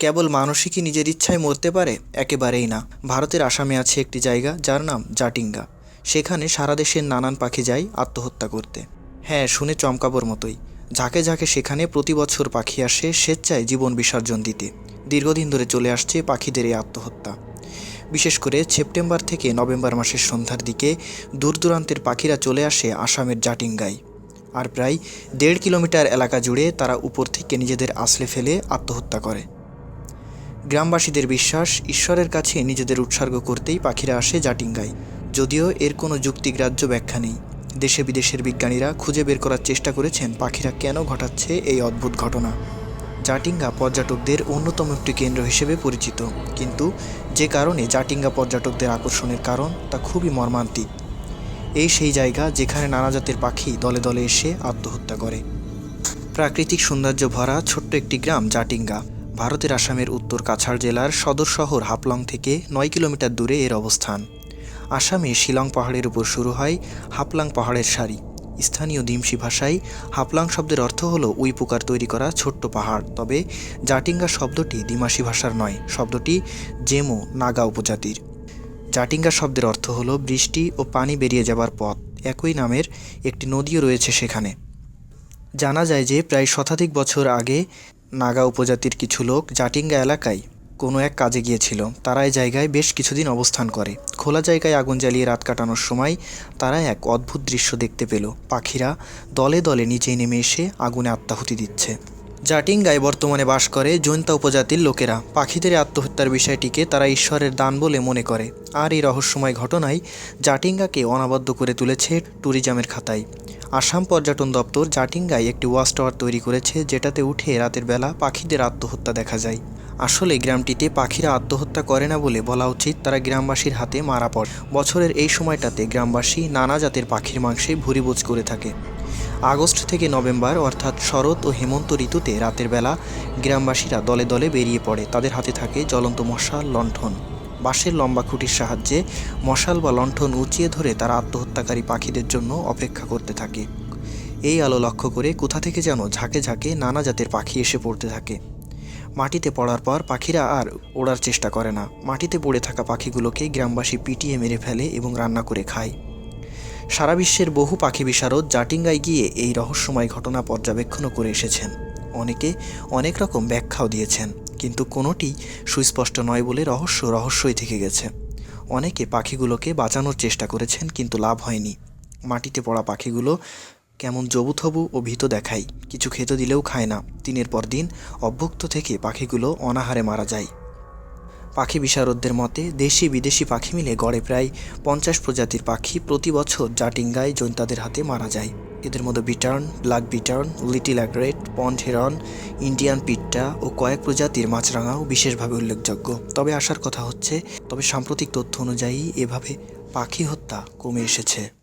কেবল মানুষই কি নিজের ইচ্ছায় মরতে পারে? একেবারেই না। ভারতের আসামে আছে একটি জায়গা, যার নাম জাটিঙ্গা। সেখানে সারা দেশের নানান পাখি যায় আত্মহত্যা করতে। হ্যাঁ শুনে চমকাবর মতোই। ঝাঁকে ঝাঁকে সেখানে প্রতি বছর পাখি আসে স্বেচ্ছায় জীবন বিসর্জন দিতে। দীর্ঘদিন ধরে চলে আসছে পাখিদের এই আত্মহত্যা। বিশেষ করে সেপ্টেম্বর থেকে নভেম্বর মাসের সন্ধ্যার দিকে দূর দূরান্তের পাখিরা চলে আসে আসামের জাটিঙ্গায়। আর প্রায় দেড় কিলোমিটার এলাকা জুড়ে তারা উপর থেকে নিজেদের আসলে ফেলে আত্মহত্যা করে। গ্রামবাসীদের বিশ্বাস, ঈশ্বরের কাছে নিজেদের উৎসর্গ করতেই পাখিরা আসে জাটিঙ্গায়। যদিও এর কোনো যুক্তিগ্রাহ্য ব্যাখ্যা নেই। দেশে বিদেশের বিজ্ঞানীরা খুঁজে বের করার চেষ্টা করেছেন পাখিরা কেন ঘটাচ্ছে এই অদ্ভুত ঘটনা। জাটিঙ্গা পর্যটকদের অন্যতম একটি কেন্দ্র হিসেবে পরিচিত। কিন্তু যে কারণে জাটিঙ্গা পর্যটকদের আকর্ষণের কারণ তা খুবই মর্মান্তিক। এই সেই জায়গা যেখানে নানা জাতের পাখি দলে দলে এসে আত্মহত্যা করে। প্রাকৃতিক সৌন্দর্য ভরা ছোট্ট একটি গ্রাম জাটিঙ্গা। ভারতের আসামের উত্তর কাছাড় জেলার সদর শহর হাফলং থেকে নয় কিলোমিটার দূরে এর অবস্থান। আসামে শিলং পাহাড়ের উপর শুরু হয় হাফলং পাহাড়ের সারি। স্থানীয় দিমসি ভাষায় হাফলং শব্দের অর্থ হলো উই পোকার তৈরি করা ছোট্ট পাহাড়। তবে জাটিঙ্গা শব্দটি দিমাসি ভাষার নয়, শব্দটি জেমো নাগা উপজাতির। জাটিঙ্গা শব্দের অর্থ হলো বৃষ্টি ও পানি বেরিয়ে যাবার পথ, একই নামের একটি নদীও রয়েছে সেখানে। জানা যায় যে প্রায় শতাধিক বছর আগে নাগা উপজাতির কিছু লোক জাটিঙ্গা এলাকায় কোনো এক কাজে গিয়েছিল। তারা এই জায়গায় বেশ কিছুদিন অবস্থান করে। খোলা জায়গায় আগুন জ্বালিয়ে রাত কাটানোর সময় তারা এক অদ্ভুত দৃশ্য দেখতে পেল। পাখিরা দলে দলে নিচেই নেমে এসে আগুনে আত্মাহুতি দিচ্ছে। জাটিঙ্গায় বর্তমানে বাস করে জৈন্তা উপজাতির লোকেরা। পাখিদের আত্মহত্যার বিষয়টিকে তারা ঈশ্বরের দান বলে মনে করে। আর এই রহস্যময় ঘটনায় জাটিঙ্গাকে অনাবদ্ধ করে তুলেছে ট্যুরিজমের খাতায়। আসাম পর্যটন দপ্তর জাটিঙ্গায় একটি ওয়াচ টাওয়ার তৈরি করেছে, যেটাতে উঠে রাতের বেলা পাখিদের আত্মহত্যা দেখা যায়। আসলে গ্রামটিতে পাখিরা আত্মহত্যা করে না বলে বলা উচিত তারা গ্রামবাসীর হাতে মারা পড়ে। বছরের এই সময়টাতে গ্রামবাসী নানা জাতের পাখির মাংসে ভুরিবোজ করে থাকে। আগস্ট থেকে নভেম্বর, অর্থাৎ শরৎ ও হেমন্ত ঋতুতে রাতের বেলা গ্রামবাসীরা দলে দলে বেরিয়ে পড়ে। তাদের হাতে থাকে জ্বলন্ত মশাল লণ্ঠন। বাঁশের লম্বা খুঁটির সাহায্যে মশাল বা লণ্ঠন উঁচিয়ে ধরে তারা আত্মহত্যাকারী পাখিদের জন্য অপেক্ষা করতে থাকে। এই আলো লক্ষ্য করে কোথা থেকে যেন ঝাঁকে ঝাঁকে নানা জাতের পাখি এসে পড়তে থাকে। মাটিতে পড়ার পর পাখিরা আর ওড়ার চেষ্টা করে না। মাটিতে পড়ে থাকা পাখিগুলোকে গ্রামবাসী পিটিয়ে মেরে ফেলে এবং রান্না করে খায়। সারা বিশ্বের বহু পাখি বিশারদ জাটিঙ্গায় গিয়ে এই রহস্যময় ঘটনা পর্যবেক্ষণও করে এসেছেন। অনেকে অনেক রকম ব্যাখ্যাও দিয়েছেন, কিন্তু কোনোটি সুস্পষ্ট নয় বলে রহস্য রহস্যই থেকে গেছে। অনেকে পাখিগুলোকে বাঁচানোর চেষ্টা করেছেন, কিন্তু লাভ হয়নি। মাটিতে পড়া পাখিগুলো কেমন জবুথবু ও ভীত দেখায়, কিছু খেতে দিলেও খায় না। দিনের পর দিন অভ্যুক্ত থেকে পাখিগুলো অনাহারে মারা যায়। পাখি বিশারদদের মতে, দেশি বিদেশি পাখি মিলে গড়ে প্রায় পঞ্চাশ প্রজাতির পাখি প্রতি বছর জাটিঙ্গায় জৈন্তাদের হাতে মারা যায়। এদের মধ্যে bittern, black bittern, little egret pond heron, Indian pitta ও কয়েক প্রজাতির মাছরাঙাও বিশেষভাবে উল্লেখযোগ্য। তবে আসার কথা হচ্ছে, তবে সাম্প্রতিক তথ্য অনুযায়ী এভাবে পাখি হত্যা কমে এসেছে।